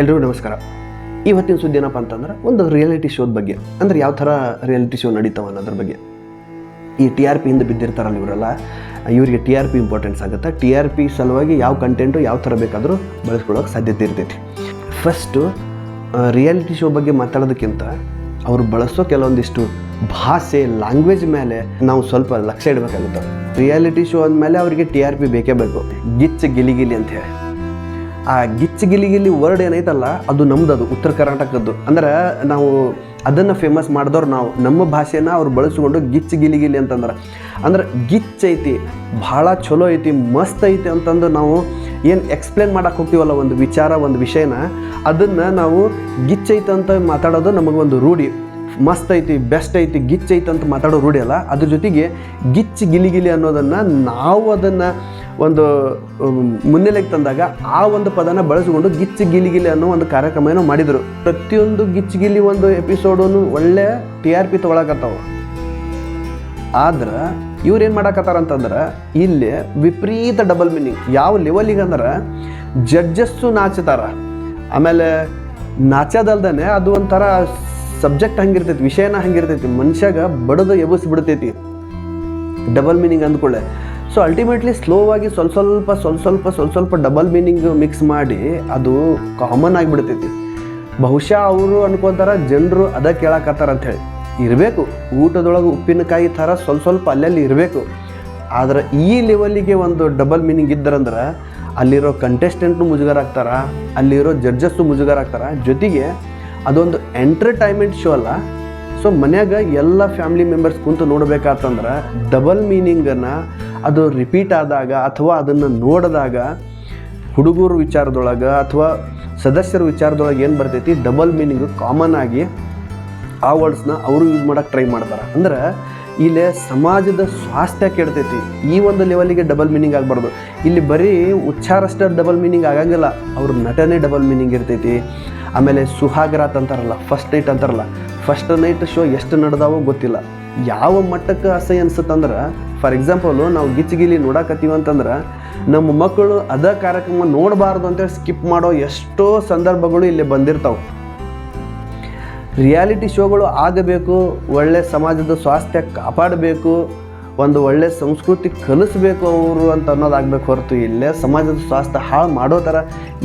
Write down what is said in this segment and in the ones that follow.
ಎಲ್ರಿಗೂ ನಮಸ್ಕಾರ. ಇವತ್ತಿನ ಸುದ್ದಿ ಏನಪ್ಪ ಅಂತಂದ್ರೆ, ಒಂದು ರಿಯಾಲಿಟಿ ಶೋದ ಬಗ್ಗೆ. ಅಂದ್ರೆ ಯಾವ ಥರ ರಿಯಾಲಿಟಿ ಶೋ ನಡೀತಾವ ಅನ್ನೋದ್ರ ಬಗ್ಗೆ. ಈ ಟಿ ಆರ್ ಪಿಯಿಂದ ಬಿದ್ದಿರ್ತಾರಲ್ಲ ಇವರೆಲ್ಲ, ಇವರಿಗೆ ಟಿ ಆರ್ ಪಿ ಇಂಪಾರ್ಟೆನ್ಸ್ ಆಗುತ್ತೆ. ಟಿ ಆರ್ ಪಿ ಸಲುವಾಗಿ ಯಾವ ಕಂಟೆಂಟು ಯಾವ ಥರ ಬೇಕಾದರೂ ಬಳಸ್ಕೊಳ್ಳೋಕೆ ಸಾಧ್ಯತೆ ಇರ್ತೈತಿ. ಫಸ್ಟು ರಿಯಾಲಿಟಿ ಶೋ ಬಗ್ಗೆ ಮಾತಾಡೋದಕ್ಕಿಂತ ಅವರು ಬಳಸೋ ಕೆಲವೊಂದಿಷ್ಟು ಭಾಷೆ ಲ್ಯಾಂಗ್ವೇಜ್ ಮೇಲೆ ನಾವು ಸ್ವಲ್ಪ ಲಕ್ಷ್ಯ ಇಡಬೇಕಾಗುತ್ತೆ. ರಿಯಾಲಿಟಿ ಶೋ ಅಂದಮೇಲೆ ಅವರಿಗೆ ಟಿ ಆರ್ ಪಿ ಬೇಕೇ ಬೇಕು. ಗಿಚ್ಚ ಗಿಲಿಗಿಲಿ ಗಿಲಿ ಅಂತ ಹೇಳಿ. ಆ ಗಿಚ್ಚು ಗಿಲಿ ಗಿಲಿ ವರ್ಡ್ ಏನೈತಲ್ಲ, ಅದು ನಮ್ದು, ಅದು ಉತ್ತರ ಕರ್ನಾಟಕದ್ದು. ಅಂದ್ರೆ ನಾವು ಅದನ್ನು ಫೇಮಸ್ ಮಾಡಿದವ್ರು ನಾವು. ನಮ್ಮ ಭಾಷೆನ ಅವ್ರು ಬಳಸಿಕೊಂಡು ಗಿಚ್ಚು ಗಿಲಿ ಗಿಲಿ ಅಂತಂದ್ರೆ. ಅಂದ್ರೆ ಗಿಚ್ಚೈತಿ, ಭಾಳ ಚಲೋ ಐತಿ, ಮಸ್ತ್ ಐತಿ ಅಂತಂದು ನಾವು ಏನು ಎಕ್ಸ್ಪ್ಲೇನ್ ಮಾಡಕ್ಕೆ ಹೋಗ್ತೀವಲ್ಲ, ಒಂದು ವಿಚಾರ, ಒಂದು ವಿಷಯನ, ಅದನ್ನು ನಾವು ಗಿಚ್ಚೈತೆ ಅಂತ ಮಾತಾಡೋದು ನಮಗೊಂದು ರೂಢಿ. ಮಸ್ತ್ ಐತಿ ಬೆಸ್ಟ್ ಐತಿ ಗಿಚ್ ಐತಿ ಅಂತ ಮಾತಾಡೋ ರೂಢಿ ಅಲ್ಲ. ಅದ್ರ ಜೊತೆಗೆ ಗಿಚ್ ಗಿಲಿಗಿಲಿ ಗಿಲಿ ಅನ್ನೋದನ್ನು ನಾವು ಅದನ್ನು ಒಂದು ಮುನ್ನೆಲೆಗೆ ತಂದಾಗ ಆ ಒಂದು ಪದನ ಬಳಸಿಕೊಂಡು ಗಿಚ್ಚಿ ಗಿಲಿಗಿಲಿ ಗಿಲಿ ಅನ್ನೋ ಒಂದು ಕಾರ್ಯಕ್ರಮ ಏನೋ ಮಾಡಿದರು. ಪ್ರತಿಯೊಂದು ಗಿಚ್ಚಿ ಗಿಲಿ ಒಂದು ಎಪಿಸೋಡನ್ನು ಒಳ್ಳೆ ಟಿ ಆರ್ ಪಿ ತೊಗೊಳಕತ್ತಾವ. ಆದ್ರೆ ಇವ್ರು ಏನು ಮಾಡಕತ್ತಾರ ಅಂತಂದ್ರೆ ಇಲ್ಲಿ ವಿಪರೀತ ಡಬಲ್ ಮೀನಿಂಗ್ ಯಾವ ಲೆವೆಲಿಗೆ ಅಂದ್ರೆ ಜಡ್ಜಸ್ಸು ನಾಚತಾರ. ಆಮೇಲೆ ನಾಚೋದಲ್ದೇ ಅದು ಒಂಥರ ಸಬ್ಜೆಕ್ಟ್ ಹಂಗಿರ್ತೈತಿ, ವಿಷಯನ ಹಂಗಿರ್ತೈತಿ, ಮನುಷ್ಯಾಗ ಬಡದು ಬಿಡ್ತೈತಿ. ಡಬಲ್ ಮೀನಿಂಗ್ ಅಂದ್ಕೊಳ್ಳೆ ಸೊ ಅಲ್ಟಿಮೇಟ್ಲಿ ಸ್ಲೋ ಆಗಿ ಸ್ವಲ್ಪ ಸ್ವಲ್ಪ ಸ್ವಲ್ಪ ಸ್ವಲ್ಪ ಸ್ವಲ್ಪ ಸ್ವಲ್ಪ ಡಬಲ್ ಮೀನಿಂಗ್ ಮಿಕ್ಸ್ ಮಾಡಿ ಅದು ಕಾಮನ್ ಆಗಿಬಿಡ್ತೈತಿ. ಬಹುಶಃ ಅವರು ಅನ್ಕೊತಾರ, ಜನರು ಅದ ಕೇಳಕತ್ತಾರ ಅಂತ ಹೇಳಿ ಇರಬೇಕು, ಊಟದೊಳಗೆ ಉಪ್ಪಿನಕಾಯಿ ಥರ ಸ್ವಲ್ಪ ಸ್ವಲ್ಪ ಅಲ್ಲಲ್ಲಿ ಇರಬೇಕು. ಆದ್ರೆ ಈ ಲೆವೆಲಿಗೆ ಒಂದು ಡಬಲ್ ಮೀನಿಂಗ್ ಇದ್ದರಂದ್ರೆ ಅಲ್ಲಿರೋ ಕಂಟೆಸ್ಟೆಂಟ್ನು ಮುಜುಗರ ಆಗ್ತಾರೆ, ಅಲ್ಲಿರೋ ಜಡ್ಜಸ್ಸು ಮುಜುಗರ ಆಗ್ತಾರೆ. ಜೊತೆಗೆ ಅದೊಂದು ಎಂಟರ್ಟೈನ್ಮೆಂಟ್ ಶೋ ಅಲ್ಲ. ಸೊ ಮನ್ಯಾಗ ಎಲ್ಲ ಫ್ಯಾಮಿಲಿ ಮೆಂಬರ್ಸ್ ಕುಂತು ನೋಡಬೇಕಾತಂದ್ರೆ ಡಬಲ್ ಮೀನಿಂಗನ್ನು ಅದು ರಿಪೀಟ್ ಆದಾಗ ಅಥವಾ ಅದನ್ನು ನೋಡಿದಾಗ ಹುಡುಗರ ವಿಚಾರದೊಳಗೆ ಅಥವಾ ಸದಸ್ಯರ ವಿಚಾರದೊಳಗೆ ಏನು ಬರ್ತೈತಿ ಡಬಲ್ ಮೀನಿಂಗ್ ಕಾಮನ್ ಆಗಿ ಆ ವರ್ಡ್ಸ್ನ ಅವರು ಯೂಸ್ ಮಾಡೋಕೆ ಟ್ರೈ ಮಾಡ್ತಾರೆ. ಅಂದ್ರೆ ಇಲ್ಲಿ ಸಮಾಜದ ಸ್ವಾಸ್ಥ್ಯ ಕೆಡ್ತೈತಿ. ಈ ಒಂದು ಲೆವೆಲಿಗೆ ಡಬಲ್ ಮೀನಿಂಗ್ ಆಗಬಾರ್ದು. ಇಲ್ಲಿ ಬರೀ ಉಚ್ಚಾರಷ್ಟೇ ಡಬಲ್ ಮೀನಿಂಗ್ ಆಗಂಗಿಲ್ಲ. ಅವ್ರ ನಟನೆ ಡಬಲ್ ಮೀನಿಂಗ್ ಇರ್ತೈತಿ. ಆಮೇಲೆ ಸುಹಾಗರಾತ್ ಅಂತಾರಲ್ಲ ಫಸ್ಟ್ ನೈಟ್ ಅಂತಾರಲ್ಲ ಫಸ್ಟ್ ನೈಟ್ ಶೋ ಎಷ್ಟು ನಡೆದಾವೋ ಗೊತ್ತಿಲ್ಲ. ಯಾವ ಮಟ್ಟಕ್ಕೆ ಅಸಹ್ಯ ಅನ್ಸುತ್ತಂದ್ರೆ ಫಾರ್ ಎಕ್ಸಾಂಪಲು ನಾವು ಗಿಚ್ಚಿಗಿಲಿ ನೋಡಾಕತ್ತೀವಿ ಅಂತಂದ್ರೆ, ನಮ್ಮ ಮಕ್ಕಳು ಅದ ಕಾರ್ಯಕ್ರಮ ನೋಡಬಾರ್ದು ಅಂತೇಳಿ ಸ್ಕಿಪ್ ಮಾಡೋ ಎಷ್ಟೋ ಸಂದರ್ಭಗಳು ಇಲ್ಲಿ ಬಂದಿರ್ತಾವೆ. ರಿಯಾಲಿಟಿ ಶೋಗಳು ಆಗಬೇಕು, ಒಳ್ಳೆ ಸಮಾಜದ ಸ್ವಾಸ್ಥ್ಯ ಕಾಪಾಡಬೇಕು ಒಂದು ಒಳ್ಳೆ ಸಂಸ್ಕೃತಿ ಕಲಿಸ್ಬೇಕು ಅವರು ಅಂತ ಅನ್ನೋದಾಗಬೇಕು ಹೊರತು ಇಲ್ಲೇ ಸಮಾಜದ ಸ್ವಾಸ್ಥ್ಯ ಹಾಳು ಮಾಡೋ ಥರ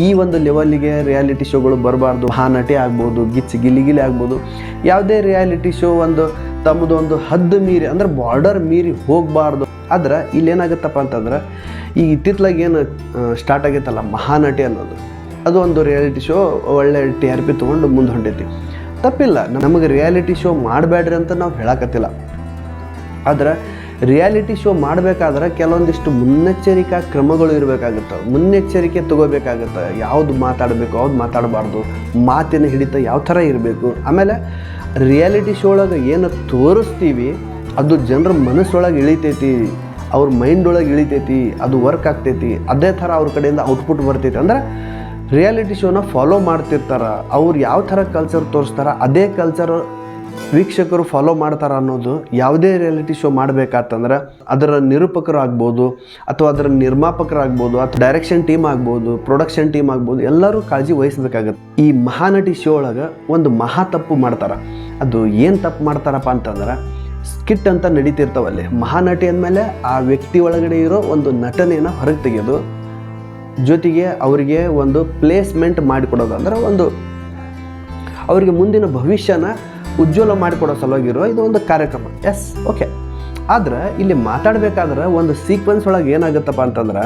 ಈ ಒಂದು ಲೆವೆಲ್ಲಿಗೆ ರಿಯಾಲಿಟಿ ಶೋಗಳು ಬರಬಾರ್ದು. ಮಹಾನಟಿ ಆಗ್ಬೋದು, ಗಿಚ್ಚಿ ಗಿಲಿಗಿಲಿ ಗಿಲಿ ಆಗ್ಬೋದು. ಯಾವುದೇ ರಿಯಾಲಿಟಿ ಶೋ ಒಂದು ತಮ್ಮದು ಒಂದು ಹದ್ದು ಮೀರಿ, ಅಂದ್ರೆ ಬಾರ್ಡರ್ ಮೀರಿ ಹೋಗಬಾರ್ದು. ಆದ್ರೆ ಇಲ್ಲೇನಾಗುತ್ತಪ್ಪ ಅಂತಂದ್ರೆ ಈ ಇತ್ತಿತ್ಲಾಗ ಏನು ಸ್ಟಾರ್ಟ್ ಆಗೈತಲ್ಲ ಮಹಾನಟಿ ಅನ್ನೋದು. ಅದು ಒಂದು ರಿಯಾಲಿಟಿ ಶೋ ಒಳ್ಳೆ ಟಿ ಆರ್ ಪಿ ತೊಗೊಂಡು ಮುಂದೆ ಹೊಂಟೈತಿ ತಪ್ಪಿಲ್ಲ, ನಮಗೆ ರಿಯಾಲಿಟಿ ಶೋ ಮಾಡಬೇಡ್ರಿ ಅಂತ ನಾವು ಹೇಳಕತ್ತಿಲ್ಲ. ಆದ್ರೆ ರಿಯಾಲಿಟಿ ಶೋ ಮಾಡಬೇಕಾದ್ರೆ ಕೆಲವೊಂದಿಷ್ಟು ಮುನ್ನೆಚ್ಚರಿಕಾ ಕ್ರಮಗಳು ಇರಬೇಕಾಗುತ್ತೆ. ಮುನ್ನೆಚ್ಚರಿಕೆ ತಗೋಬೇಕಾಗುತ್ತೆ. ಯಾವುದು ಮಾತಾಡಬೇಕು, ಯಾವ್ದು ಮಾತಾಡಬಾರ್ದು, ಮಾತಿನ ಹಿಡಿತ ಯಾವ ಥರ ಇರಬೇಕು. ಆಮೇಲೆ ರಿಯಾಲಿಟಿ ಶೋ ಒಳಗೆ ಏನು ತೋರಿಸ್ತೀವಿ, ಅದು ಜನರ ಮನಸ್ಸೊಳಗೆ ಇಳಿತೈತಿ, ಅವ್ರ ಮೈಂಡ್ ಒಳಗೆ ಇಳಿತೈತಿ, ಅದು ವರ್ಕ್ ಆಗ್ತೈತಿ, ಅದೇ ಥರ ಅವ್ರ ಕಡೆಯಿಂದ ಔಟ್ಪುಟ್ ಬರ್ತೈತಿ. ಅಂದ್ರೆ ರಿಯಾಲಿಟಿ ಶೋನ ಫಾಲೋ ಮಾಡ್ತಿರ್ತಾರೆ, ಅವ್ರು ಯಾವ ಥರ ಕಲ್ಚರ್ ತೋರಿಸ್ತಾರ, ಅದೇ ಕಲ್ಚರ್ ವೀಕ್ಷಕರು ಫಾಲೋ ಮಾಡ್ತಾರ ಅನ್ನೋದು ಯಾವುದೇ ರಿಯಾಲಿಟಿ ಶೋ ಮಾಡಬೇಕಾತಂದ್ರೆ ಅದರ ನಿರೂಪಕರು ಆಗ್ಬೋದು ಅಥವಾ ಅದರ ನಿರ್ಮಾಪಕರಾಗ್ಬೋದು ಅಥವಾ ಡೈರೆಕ್ಷನ್ ಟೀಮ್ ಆಗ್ಬೋದು ಪ್ರೊಡಕ್ಷನ್ ಟೀಮ್ ಆಗ್ಬೋದು, ಎಲ್ಲರೂ ಕಾಳಜಿ ವಹಿಸ್ಬೇಕಾಗತ್ತೆ. ಈ ಮಹಾನಟಿ ಶೋ ಒಳಗೆ ಒಂದು ಮಹಾ ತಪ್ಪು ಮಾಡ್ತಾರೆ. ಅದು ಏನು ತಪ್ಪು ಮಾಡ್ತಾರಪ್ಪ ಅಂತಂದ್ರೆ ಸ್ಕಿಟ್ ಅಂತ ನಡೀತಿರ್ತಾವಲ್ಲಿ. ಮಹಾನಟಿ ಅಂದಮೇಲೆ ಆ ವ್ಯಕ್ತಿ ಒಳಗಡೆ ಇರೋ ಒಂದು ನಟನೆಯನ್ನು ಹೊರಗೆ ತೆಗೆಯೋದು ಜೊತೆಗೆ ಅವರಿಗೆ ಒಂದು ಪ್ಲೇಸ್ಮೆಂಟ್ ಮಾಡಿಕೊಡೋದು. ಅಂದರೆ ಒಂದು ಅವರಿಗೆ ಮುಂದಿನ ಭವಿಷ್ಯನ ಉಜ್ವಲ ಮಾಡಿಕೊಡೋ ಸಲುವಾಗಿರೋ ಇದು ಒಂದು ಕಾರ್ಯಕ್ರಮ. ಎಸ್ ಓಕೆ ಆದ್ರೆ ಇಲ್ಲಿ ಮಾತಾಡಬೇಕಾದ್ರೆ ಒಂದು ಸೀಕ್ವೆನ್ಸ್ ಒಳಗೆ ಏನಾಗುತ್ತಪ್ಪ ಅಂತಂದ್ರೆ,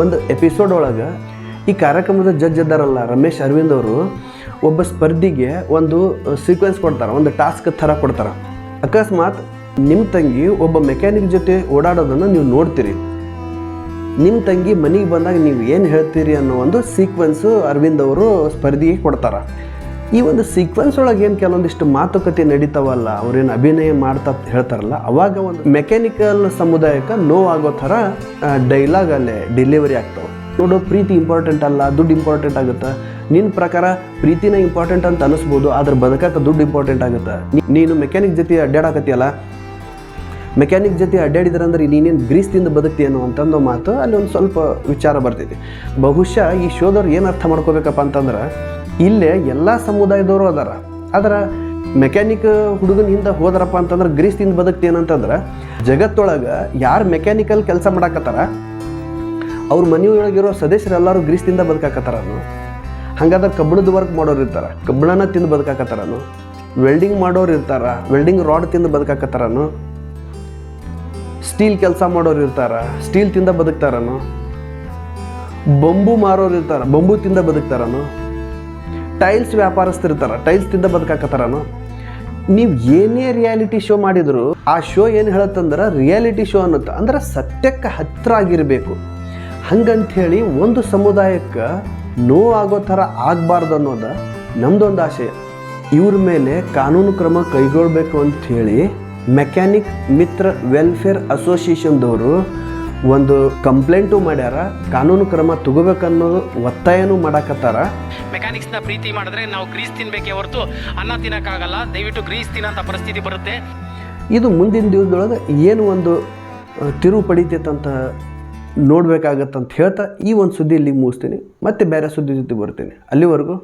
ಒಂದು ಎಪಿಸೋಡ್ ಒಳಗೆ ಈ ಕಾರ್ಯಕ್ರಮದ ಜಡ್ಜ್ ಇದ್ದಾರಲ್ಲ ರಮೇಶ್ ಅರವಿಂದ್ ಅವರು, ಒಬ್ಬ ಸ್ಪರ್ಧಿಗೆ ಒಂದು ಸೀಕ್ವೆನ್ಸ್ ಕೊಡ್ತಾರೆ, ಒಂದು ಟಾಸ್ಕ್ ಥರ ಕೊಡ್ತಾರೆ. ಅಕಸ್ಮಾತ್ ನಿಮ್ಮ ತಂಗಿ ಒಬ್ಬ ಮೆಕ್ಯಾನಿಕ್ ಜೊತೆ ಓಡಾಡೋದನ್ನು ನೀವು ನೋಡ್ತೀರಿ. ನಿಮ್ಮ ತಂಗಿ ಮನೆಗೆ ಬಂದಾಗ ನೀವು ಏನು ಹೇಳ್ತೀರಿ ಅನ್ನೋ ಒಂದು ಸೀಕ್ವೆನ್ಸು ಅರವಿಂದ್ ಅವರು ಸ್ಪರ್ಧಿಗೆ ಕೊಡ್ತಾರೆ. ಈ ಒಂದು ಸೀಕ್ವೆನ್ಸ್ ಒಳಗೆ ಏನು ಕೆಲವೊಂದಿಷ್ಟು ಮಾತುಕತೆ ನಡೀತಾವಲ್ಲ, ಅವ್ರೇನು ಅಭಿನಯ ಮಾಡ್ತಾ ಹೇಳ್ತಾರಲ್ಲ, ಅವಾಗ ಒಂದು ಮೆಕ್ಯಾನಿಕಲ್ ಸಮುದಾಯಕ್ಕೆ ನೋವಾಗೋ ಥರ ಡೈಲಾಗ್ ಅಲ್ಲೇ ಡೆಲಿವರಿ ಆಗ್ತಾವೆ. ನೋಡು, ಪ್ರೀತಿ ಇಂಪಾರ್ಟೆಂಟ್ ಅಲ್ಲ, ದುಡ್ಡು ಇಂಪಾರ್ಟೆಂಟ್ ಆಗುತ್ತೆ? ನಿನ್ನ ಪ್ರಕಾರ ಪ್ರೀತಿನ ಇಂಪಾರ್ಟೆಂಟ್ ಅಂತ ಅನಿಸ್ಬೋದು, ಆದ್ರೆ ಬದುಕಕ್ಕೆ ದುಡ್ಡು ಇಂಪಾರ್ಟೆಂಟ್ ಆಗುತ್ತೆ? ನೀನು ಮೆಕ್ಯಾನಿಕ್ ಜೊತೆ ಅಡ್ಡಾಡಕತ್ತಿಯಲ್ಲ ಮೆಕ್ಯಾನಿಕ್ ಜೊತೆ ಅಡ್ಡಾಡಿದ್ರಂದ್ರೆ ನೀನೇನು ಗ್ರೀಸ್ ತಿಂದು ಬದುಕ್ತೀಯೇನೋ ಅಂತಂದು ಮಾತು ಅಲ್ಲಿ ಒಂದು ಸ್ವಲ್ಪ ವಿಚಾರ ಬರ್ತೈತಿ. ಬಹುಶಃ ಈ ಶೋದವ್ರು ಏನು ಅರ್ಥ ಮಾಡ್ಕೋಬೇಕಪ್ಪ ಅಂತಂದ್ರೆ ಇಲ್ಲೇ ಎಲ್ಲ ಸಮುದಾಯದವರು ಅದಾರ. ಆದ್ರೆ ಮೆಕ್ಯಾನಿಕ್ ಹುಡುಗನ ಹಿಂದೆ ಹೋದ್ರಪ್ಪ ಅಂತಂದ್ರೆ ಗ್ರೀಸ್ ತಿಂದು ಬದುಕ್ತೇನಂತಂದ್ರೆ ಜಗತ್ತೊಳಗೆ ಯಾರು ಮೆಕ್ಯಾನಿಕಲ್ ಕೆಲಸ ಮಾಡಾಕತ್ತಾರ, ಅವ್ರ ಮನೆಯೊಳಗಿರೋ ಸದಸ್ಯರೆಲ್ಲರೂ ಗ್ರೀಸ್ದಿಂದ ಬದುಕಾಕತ್ತಾರನು ಹಂಗಾದ್ರೆ ಕಬ್ಬಿಣದ ವರ್ಕ್ ಮಾಡೋರು ಇರ್ತಾರೆ, ಕಬ್ಬಿಣನ ತಿಂದು ಬದುಕಾಕತ್ತಾರನು ವೆಲ್ಡಿಂಗ್ ಮಾಡೋರು ಇರ್ತಾರ ವೆಲ್ಡಿಂಗ್ ರಾಡ್ ತಿಂದು ಬದುಕಾಕತ್ತಾರನು ಸ್ಟೀಲ್ ಕೆಲಸ ಮಾಡೋರು ಇರ್ತಾರ ಸ್ಟೀಲ್ ತಿಂದ ಬದುಕ್ತಾರನು ಬಂಬು ಮಾರೋರು ಇರ್ತಾರ ಬಂಬು ತಿಂದ ಬದುಕ್ತಾರನು ಟೈಲ್ಸ್ ವ್ಯಾಪಾರಸ್ಥರಿರ್ತಾರ, ಟೈಲ್ಸ್ ತಿಂದ ಬದುಕಾಕತ್ತಾರನು? ನೀವು ಏನೇ ರಿಯಾಲಿಟಿ ಶೋ ಮಾಡಿದ್ರು, ಆ ಶೋ ಏನು ಹೇಳತ್ತಂದ್ರೆ ರಿಯಾಲಿಟಿ ಶೋ ಅನ್ನುತ್ತೆ, ಅಂದ್ರೆ ಸತ್ಯಕ್ಕೆ ಹತ್ತಿರ ಆಗಿರಬೇಕು ಹಂಗಂಥೇಳಿ ಒಂದು ಸಮುದಾಯಕ್ಕೆ ನೋವಾಗೋ ಥರ ಆಗಬಾರ್ದು ಅನ್ನೋದು ನಮ್ದೊಂದು ಆಶಯ. ಇವ್ರ ಮೇಲೆ ಕಾನೂನು ಕ್ರಮ ಕೈಗೊಳ್ಳಬೇಕು ಅಂತ ಹೇಳಿ ಮೆಕ್ಯಾನಿಕ್ ಮಿತ್ರ ವೆಲ್ಫೇರ್ ಅಸೋಸಿಯೇಷನ್ದವರು ಒಂದು ಕಂಪ್ಲೇಂಟು ಮಾಡ್ಯಾರ, ಕಾನೂನು ಕ್ರಮ ತಗೋಬೇಕನ್ನೋದು ಒತ್ತಾಯನೂ ಮಾಡಾಕತ್ತಾರ. ಮೆಕ್ಯಾನಿಕ್ಸ್ನ ಪ್ರೀತಿ ಮಾಡಿದ್ರೆ ನಾವು ಗ್ರೀಸ್ ತಿನ್ಬೇಕೇ ಹೊರತು ಅನ್ನ ತಿನ್ನಕ್ಕಾಗಲ್ಲ. ದಯವಿಟ್ಟು ಗ್ರೀಸ್ ತಿನ್ನೋಂಥ ಪರಿಸ್ಥಿತಿ ಬರುತ್ತೆ. ಇದು ಮುಂದಿನ ದಿವಸದೊಳಗೆ ಏನು ಒಂದು ತಿರುವು ಪಡಿತೈತಂತ ನೋಡ್ಬೇಕಾಗತ್ತಂತ ಹೇಳ್ತಾ ಈ ಒಂದು ಸುದ್ದಿ ಇಲ್ಲಿ ಮುಗಿಸ್ತೀನಿ. ಮತ್ತೆ ಬೇರೆ ಸುದ್ದಿ ಜೊತೆ ಬರ್ತೀನಿ. ಅಲ್ಲಿವರೆಗೂ